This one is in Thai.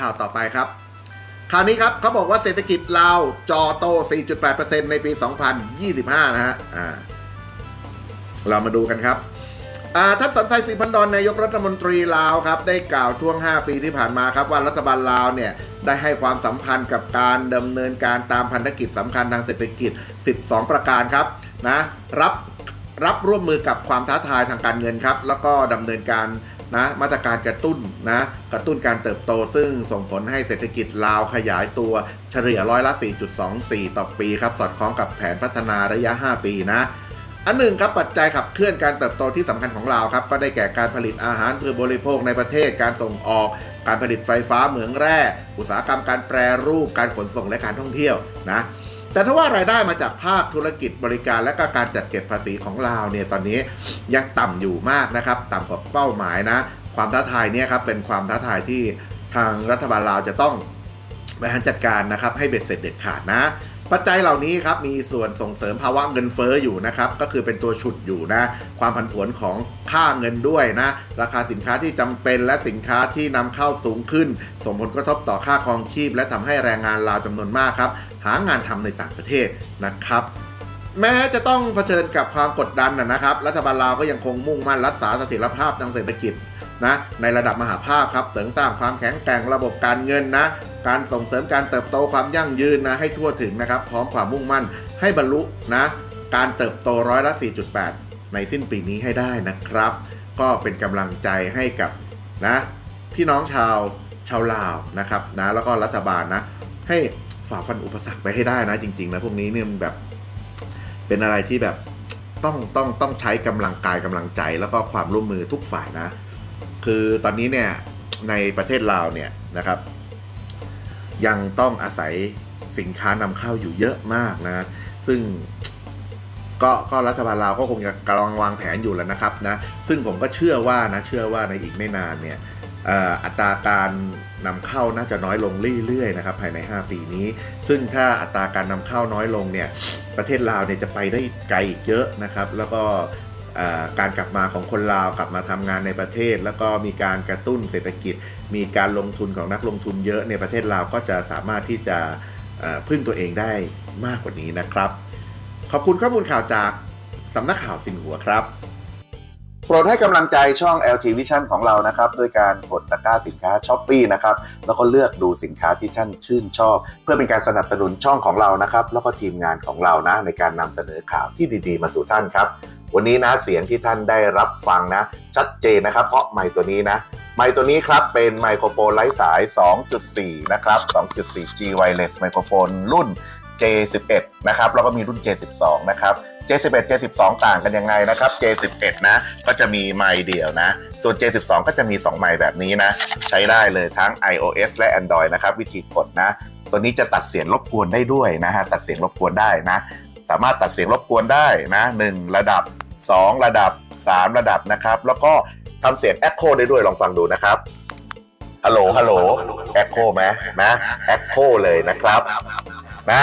ข่าวต่อไปครับข่าวนี้ครับเขาบอกว่าเศรษฐกิจลาวจอโต 4.8%ในปี 2025 นะฮะอ่าเรามาดูกันครับท่านสันไซสีพันดอนนายกรัฐมนตรีลาวครับ ได้กล่าวช่วง 5 ปีที่ผ่านมาครับ ว่ารัฐบาลลาวเนี่ย ได้ให้ความสำคัญกับการดำเนินการตามพันธกิจสำคัญทางเศรษฐกิจ 12 ประการครับนะรับรับร่วมมือกับความท้าทายทางการเงินครับ แล้วก็ดำเนินการ นะมาตรการกระตุ้นนะกระตุ้นการเติบโตซึ่งส่งผลให้เศรษฐกิจลาวขยายตัวเฉลี่ยร้อยละ 4.24 ต่อปีครับสอดคล้องกับแผนพัฒนาระยะ 5 ปีนะอันหนึ่งครับปัจจัยขับเคลื่อนการเติบโตที่สำคัญของเราครับก็ได้แก่การผลิตอาหารเพื่อบริโภคในประเทศการส่งออก การผลิตไฟฟ้าเหมืองแร่ อุตสาหกรรมการแปรรูปการขนส่งและการท่องเที่ยวนะ แต่ถ้าว่ารายได้มาจากภาคธุรกิจบริการและก็การจัดเก็บภาษีของลาวเนี่ยตอนนี้ยังต่ำอยู่มากนะครับ ต่ำกว่าเป้าหมายนะ ความท้าทายเนี่ยครับเป็นความท้าทายที่ทางรัฐบาลลาวจะต้องบริหารจัดการนะครับให้เบ็ดเสร็จเด็ดขาดนะ ปัจจัยเหล่านี้ครับมีส่วนส่งเสริมภาวะเงินเฟ้ออยู่นะครับก็คือเป็นตัวฉุดอยู่นะ ความผันผวนของค่าเงินด้วยนะ ราคาสินค้าที่จำเป็นและสินค้าที่นำเข้าสูงขึ้น ส่งผลกระทบต่อค่าครองชีพ และทำให้แรงงานลาวจำนวนมากครับ หางานทำในต่างประเทศนะครับ แม้จะต้องเผชิญกับความกดดันนะนะครับ รัฐบาลลาวก็ยังคงมุ่งมั่นรักษาเสถียรภาพทางเศรษฐกิจนะในระดับมหาภาคครับเสริมสร้างความแข็งแกร่งระบบการเงินนะการส่งเสริมการเติบโตความยั่งยืนนะให้ทั่วถึงนะครับ พร้อมความมุ่งมั่นให้บรรลุนะการเติบโตร้อยละ 4.8 ในสิ้นปีนี้ให้ได้นะครับ ก็เป็นกำลังใจให้กับนะพี่น้องชาวชาวลาวนะครับนะแล้วก็รัฐบาลนะให้ ฝ่าฟันอุปสรรคไปให้ได้นะจริงๆนะพวกนี้เนี่ยมันแบบเป็นอะไรที่แบบต้องต้องต้องใช้กำลังกายกำลังใจแล้วก็ความร่วมมือทุกฝ่ายนะ คือตอนนี้เนี่ยในประเทศลาวเนี่ยนะครับ ยังต้องอาศัยสินค้านำเข้าอยู่เยอะมากนะ ซึ่งก็ก็รัฐบาลลาวก็คงจะกำลังวางแผนอยู่แล้วนะครับนะซึ่งผมก็เชื่อว่านะเชื่อว่าในอีกไม่นานเนี่ย อัตราการนำเข้าน่าจะน้อยลงเรื่อยๆนะครับภายใน 5 ปีนี้ ซึ่งถ้าอัตราการนำเข้าน้อยลงเนี่ยประเทศลาวเนี่ยจะไปได้ไกลอีกเยอะนะครับ แล้วก็การกลับมาของคนลาวกลับมาทำงานในประเทศ แล้วก็มีการกระตุ้นเศรษฐกิจ มีการลงทุนของนักลงทุนเยอะในประเทศลาวก็จะสามารถที่จะพึ่งตัวเองได้มากกว่านี้นะครับ ขอบคุณข้อมูลข่าวจากสำนักข่าวสินหัวครับ โปรดให้กำลังใจช่อง LT Vision ของเรานะครับด้วยการกดตะกร้าสินค้าช้อปปีนะครับแล้วก็เลือกดูสินค้าที่ท่านชื่นชอบ เพื่อเป็นการสนับสนุนช่องของเรานะครับแล้วก็ทีมงานของเรานะในการนำเสนอข่าวที่ดีๆ มาสู่ท่านครับ วันนี้นะเสียงที่ท่านได้รับฟังนะ ชัดเจนนะครับ เพราะไมค์ตัวนี้นะไมค์ตัวนี้ครับเป็นไมโครโฟนไร้สาย 2.4 นะครับ 2.4 G wireless ไมโครโฟนรุ่น J11 นะครับแล้วก็มีรุ่น J12 นะครับ J11 J12 ต่างกันยังไงนะครับ J11 นะ ก็จะมีไมค์เดียวนะ ส่วน J12 ก็จะมี 2 ไมค์แบบนี้นะ ใช้ได้เลยทั้ง iOS และ Android นะครับ วิธีกดนะ ตัวนี้จะตัดเสียงรบกวนได้ด้วยนะฮะ ตัดเสียงรบกวนได้นะ สามารถตัดเสียงรบกวนได้นะ1ระดับ 2 ระดับ 3 ระดับนะครับ แล้วก็ทำเสียง Echo ได้ด้วยลองฟังดูนะครับฮัลโหลฮัลโหล Echo ไหมนะ Echo เลยนะครับ นะ